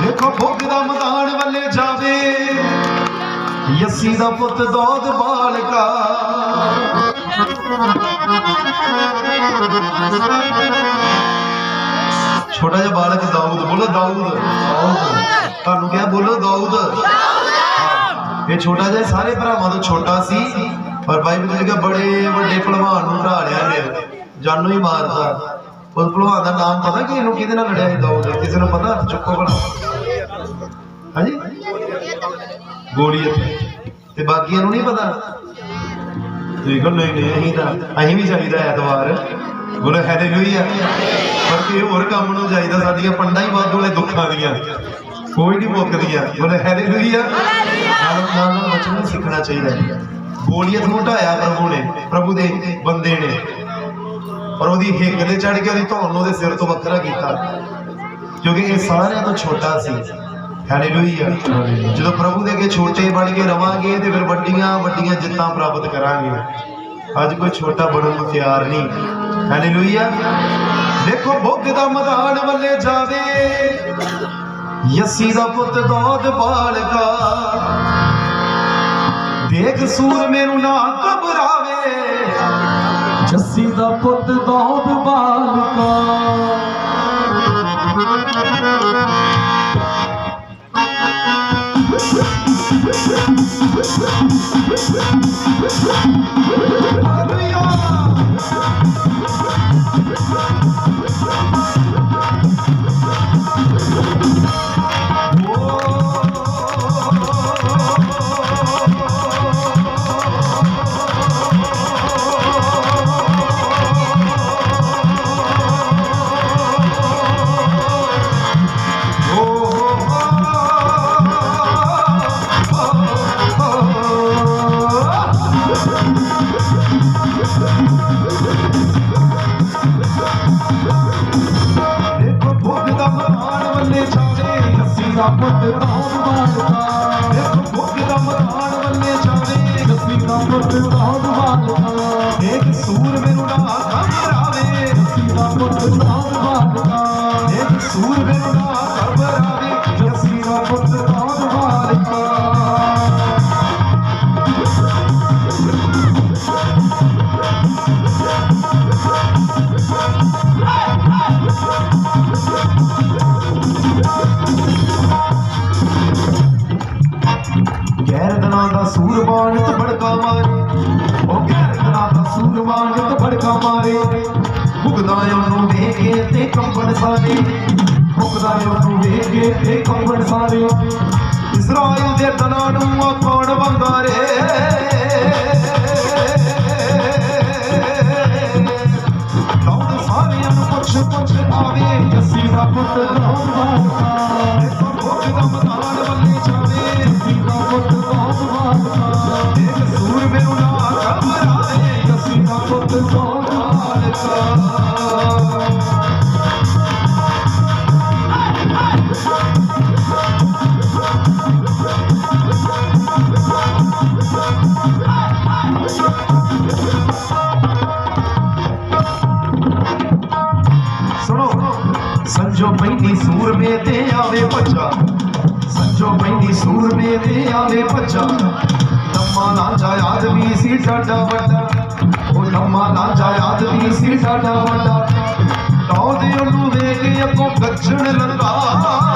ਵੇਖੋ ਭੁੱਖ ਦਾ ਮੈਦਾਨ ਵੱਲੇ ਜਾਵੇ। ਯੱਸੀ ਦਾ ਪੁੱਤ ਦੋਦ ਬਾਲਕਾ। ਛੋਟਾ ਜਿਹਾ ਬਾਲਕ ਦਾਊਦ, ਬੋਲੋ ਦਾਊਦ। ਤੁਹਾਨੂੰ ਕਿਹਾ ਬੋਲੋ ਦਾਊਦ। ਇਹ ਛੋਟਾ ਜਿਹਾ ਸਾਰੇ ਭਰਾਵਾਂ ਤੋਂ ਛੋਟਾ ਸੀ, ਪਰ ਬਾਈਬਲ ਜਿਹੜਾ ਬੜੇ ਵੱਡੇ ਭਲਵਾਨ ਨੂੰ ਢਾ ਲਿਆ ਨੇ ਜਾਨੂ ਹੀ ਮਾਰਦਾ ਉਸ ਭਲਵਾਨ ਦਾ ਨਾਮ ਪਤਾ ਕਿ, ਇਹਨੂੰ ਕਿਹਦੇ ਨਾਲ ਲੜਿਆ ਸੀ ਦਾਊਦ ਕਿਸੇ ਨੂੰ ਪਤਾ? ਚੁੱਕੋ ਭਲਾ। ਹਾਂਜੀ? ਗੋਲੀਅਤ ਤੇ ਬਾਕੀਆਂ ਨੂੰ ਨਹੀਂ ਪਤਾ? ਤੁਸੀਂ ਕਹੋ ਨਹੀਂ ਨਹੀਂ, ਅਸੀਂ ਤਾਂ ਅਸੀਂ ਵੀ ਚਾਹੀਦਾ ਐਤਵਾਰ। ਬੋਲੇ ਹਾਲੇਲੂਇਆ ਪਰ ਕਿ ਹੋਰ ਕੰਮ ਨੂੰ ਚਾਹੀਦਾ ਸਾਡੀਆਂ ਪੰਡਾਂ ਹੀ ਵਾਧੂ ਨੇ ਦੁੱਖਾਂ ਦੀਆਂ। ਕੋਈ ਨਹੀਂ ਮੁੱਕਦੀਆਂ ਬੋਲੇ ਹਾਲੇਲੂਇਆ ਨਾਲ ਨਾਲ ਨਾਲ ਬੱਚੇ ਸਿੱਖਣਾ ਚਾਹੀਦਾ। ਹੈ। ਗੋਲੀਅਤ ਨੂੰ ਢਾਇਆ ਪ੍ਰਭੂ ਨੇ। ਪ੍ਰਭੂ ਦੇ ਬੰਦੇ ਨੇ। ਪਰ ਉਹਦੀ ਹਿੱਕ ਤੇ ਚੜ ਕੇ ਉਹਦੀ ਧੌਣ ਉਹਦੇ ਸਿਰ ਤੋਂ ਵੱਖਰਾ ਕੀਤਾ। ਕਿਉਂਕਿ ਇਹ ਸਾਰਿਆਂ ਤੋਂ ਛੋਟਾ ਸੀ। ਹਾਲੇਲੂਇਆ ਜਦੋਂ ਪ੍ਰਭੂ ਦੇ ਅੱਗੇ ਛੋਟੇ ਬਣ ਕੇ ਰਵਾਂਗੇ ਤੇ ਫਿਰ ਵੱਡੀਆਂ ਵੱਡੀਆਂ ਜਿੱਤਾਂ ਪ੍ਰਾਪਤ ਕਰਾਂਗੇ। ਅੱਜ ਕੋਈ ਛੋਟਾ ਬਣਨ ਨੂੰ ਤਿਆਰ ਨਹੀਂ। ਹਾਲੇਲੂਇਆ ਦੇਖੋ ਭੁੱਖ ਦਾ ਮੈਦਾਨ ਵੱਲੇ ਜਾਵੇ। ਯੱਸੀ ਦਾ ਪੁੱਤ ਦੋਦ ਬਾਲਕਾ ਦੇਖ ਸੂਰ ਮੈਨੂੰ ਨਾ ਘਬਰਾਵੇ। ਜੱਸੀ ਦਾ ਪੁੱਤ ਦੋਬ ਬਾਲਕਾ ਦੇਖੋ ਦਾ ਪੁੱਤ ਦੋਬ ਬਾਲਕਾ ਦੇਖੋ ਭੁੱਖ ਦਾ ਮੈਦਾਨ ਵੱਲੇ ਜਾਵੇ ਜੱਸੀ ਦਾ ਪੁੱਤ ਦੋਬ ਬਾਲਕਾ ਗੈਰਦਨਾ ਦਾ ਸੂਰਬਾਨ ਤੇ ਬੜਕਾ ਮਾਰੇ। ਉਹ ਗੈਰਦਨਾ ਦਾ ਸੂਰਬਾਨ ਤੇ ਬੜਕਾ ਮਾਰੇ। ਭੁਗਦਾ ਉਹਨੂੰ ਵੇਖ ਤੇ ਕੰਬਣ ਸਾਰੇ। ਮੁਕਦਾ ਉਹਨੂੰ ਵੇਖ ਤੇ ਕੰਬਣ ਸਾਰੇ। ਇਸਰਾਇਲ ਦੇ ਤਨਾਂ ਨੂੰ ਆ ਕੌਣ ਵੰਗਾਰੇ ਦੌੜ ਪੁੱਛ ਪੁੱਛ ਆਵੇ, ਜੱਸੀ ਦਾ ਪੁੱਤ ਦੋਬ ਸੰਜੋ ਪੈਂਦੀ ਸੂਰਮੇ ਤੇ ਆਵੇ ਬੱਚਾ ਸੰਜੋ ਪੈਂਦੀ ਸੂਰਮੇ ਤੇ ਆਵੇ ਭੱਜਾ। ਲੰਮਾ ਲਾਂਜਾ ਆਦਮੀ ਸੀ ਸਾਡਾ ਵੱਡਾ। ਉਹ ਲੰਮਾ ਲਾਂਜਾ ਆਦਮੀ ਸੀ ਸਾਡਾ ਵੱਡਾ। ਟੌਦੇ ਉਹਨੂੰ ਵੇਖ ਅੱਗੋਂ ਗੱਜਣ ਲੱਗਾ।